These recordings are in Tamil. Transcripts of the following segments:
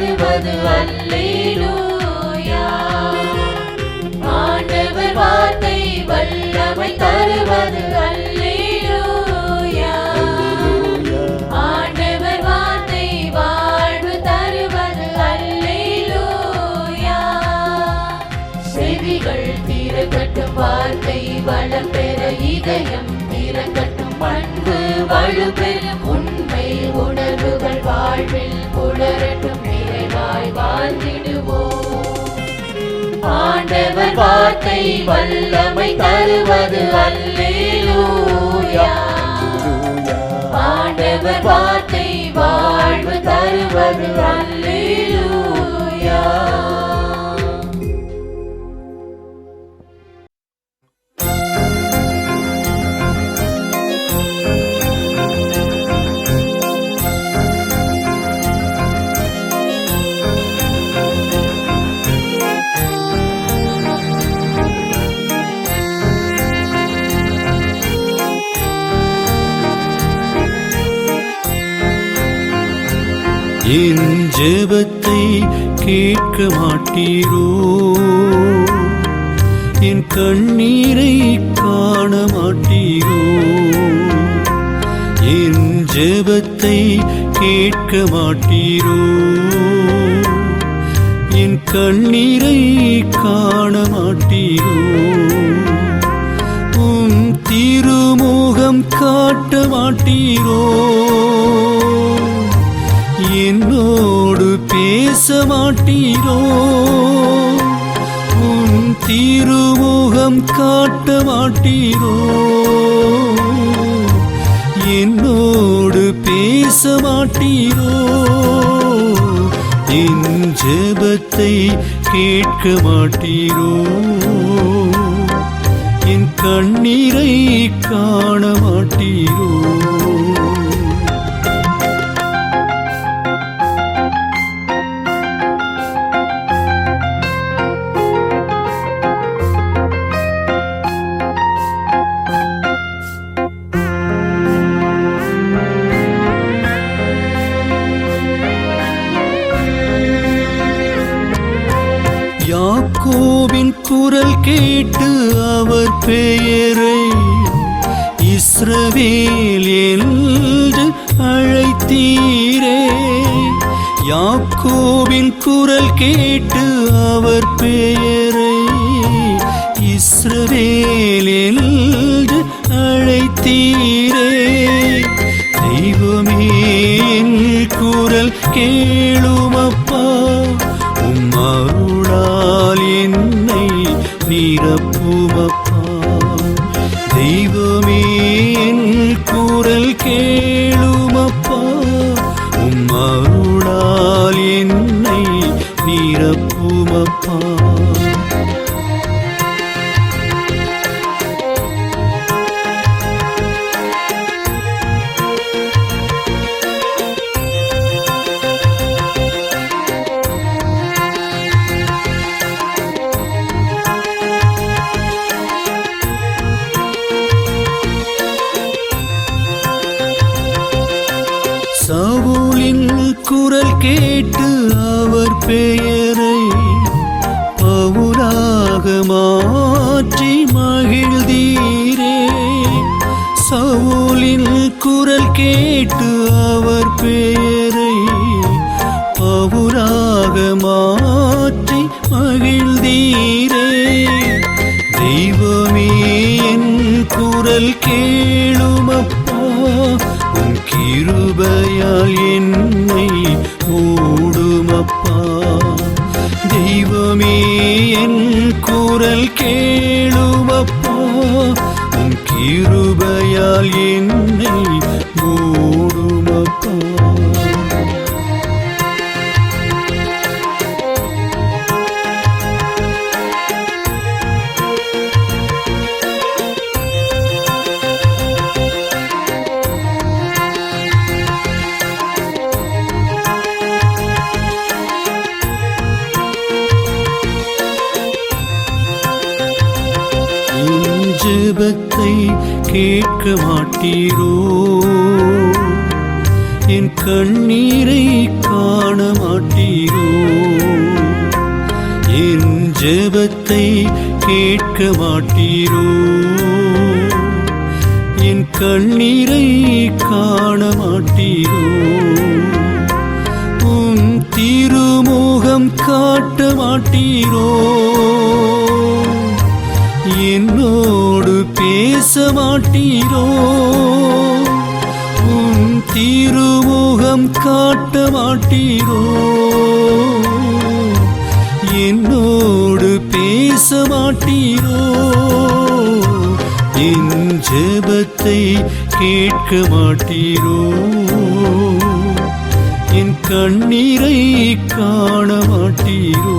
தருவது அல்லேலூயா. ஆண்டவர் வார்த்தை வல்லமை தருவது அல்லேலூயா. ஆண்டவர் வார்த்தை வாழ்வு தருவது அல்லேலூயா. செவிகள் திறக்கட்டும் வார்த்தை வளம் பெற இதயம் திறக்கட்டும் பண்பு வலுப்பெறும் உண்மை உணர்வுகள் வாழ்வில் புலரட்டும். வாழ்ந்திடுவோம். ஆண்டவர் வார்த்தை வல்லமை தருவது அல்லேலூயா. ஆண்டவர் வார்த்தை வாழ்வு தருவது அல்லேலூயா. என் ஜெபத்தை கேட்க மாட்டீரோ? என் கண்ணீரை காண மாட்டீரோ? என் ஜெபத்தை கேட்க மாட்டீரோ? என் கண்ணீரை காண மாட்டீரோ? உம் திருமுகம் காட்ட மாட்டீரோ? என்னோடு பேச மாட்டீரோ உன் திருமுகம் காட்ட மாட்டீரோ என்னோடு பேச மாட்டீரோ என் ஜெபத்தை கேட்க மாட்டீரோ என் கண்ணீரை காண மாட்டீரோ குரல் கேட்டு அவர் பெயரை இஸ்ரவேல் என்று அழைத்தீரே. யாக்கோவின் குரல் கேட்டு அவர் பெயரை இஸ்ரவேல் என்று அழைத்தீரே. தெய்வமே குரல் கேளுமப்பா. சவுலின் குரல் கேட்டு அவர் பேர் மாயால் என்னை மூடுமப்பா சத்தத்தை கேட்க மாட்டீரோ? என் கண்ணீரை காண மாட்டீரோ? என் ஜெபத்தை கேட்க மாட்டீரோ? என் கண்ணீரை காண மாட்டீரோ? உன் திருமுகம் காட்ட மாட்டீரோ? என்னோடு பேச மாட்டீரோ உன் திருமுகம் காட்ட மாட்டீரோ என்னோடு பேச மாட்டீரோ என் ஜபத்தை கேட்க மாட்டீரோ என் கண்ணீரை காண மாட்டீரோ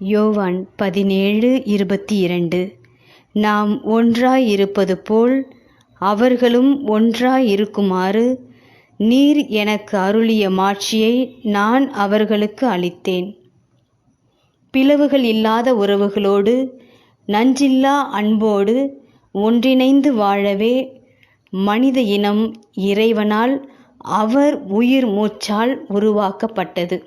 யோவான் பதினேழு இருபத்தி இரண்டு நாம் ஒன்றாயிருப்பது போல் அவர்களும் ஒன்றாயிருக்குமாறு நீர் எனக்கு அருளிய மாட்சியை நான் அவர்களுக்கு அளித்தேன். பிளவுகள் இல்லாத உறவுகளோடு நஞ்சில்லா அன்போடு ஒன்றிணைந்து வாழவே மனித இனம் இறைவனால் அவர் உயிர் மூச்சால் உருவாக்கப்பட்டது.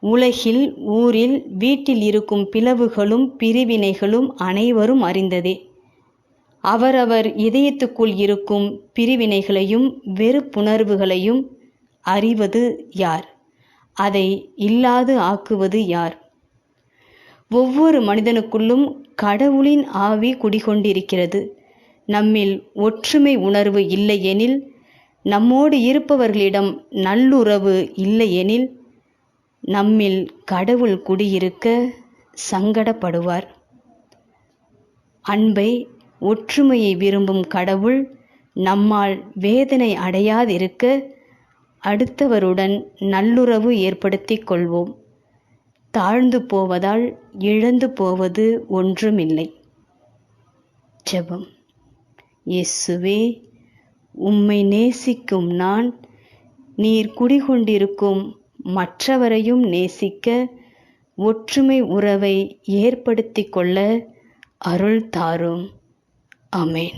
உலகில் ஊரில் வீட்டில் இருக்கும் பிளவுகளும் பிரிவினைகளும் அனைவரும் அறிந்ததே. அவரவர் இதயத்துக்குள் இருக்கும் பிரிவினைகளையும் வெறுப்புணர்வுகளையும் அறிவது யார்? அதை இல்லாது ஆக்குவது யார்? ஒவ்வொரு மனிதனுக்குள்ளும் கடவுளின் ஆவி குடிகொண்டிருக்கிறது. நம்மில் ஒற்றுமை உணர்வு இல்லையெனில் நம்மோடு இருப்பவர்களிடம் நல்லுறவு இல்லையெனில் நம்மில் கடவுள் குடியிருக்க சங்கடப்படுவார். அன்பை ஒற்றுமையை விரும்பும் கடவுள் நம்மால் வேதனை அடையாதிருக்க அடுத்தவருடன் நல்லுறவு ஏற்படுத்திக் கொள்வோம். தாழ்ந்து போவதால் இழந்து போவது ஒன்றுமில்லை. ஜெபம். இயேசுவே உம்மை நேசிக்கும் நான் நீர் குடிகொண்டிருக்கும் மற்றவரையும் நேசிக்க ஒற்றுமை உறவை ஏற்படுத்திக் கொள்ள அருள் தாரும். அமேன்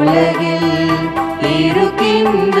உலகில் இருக்கின்ற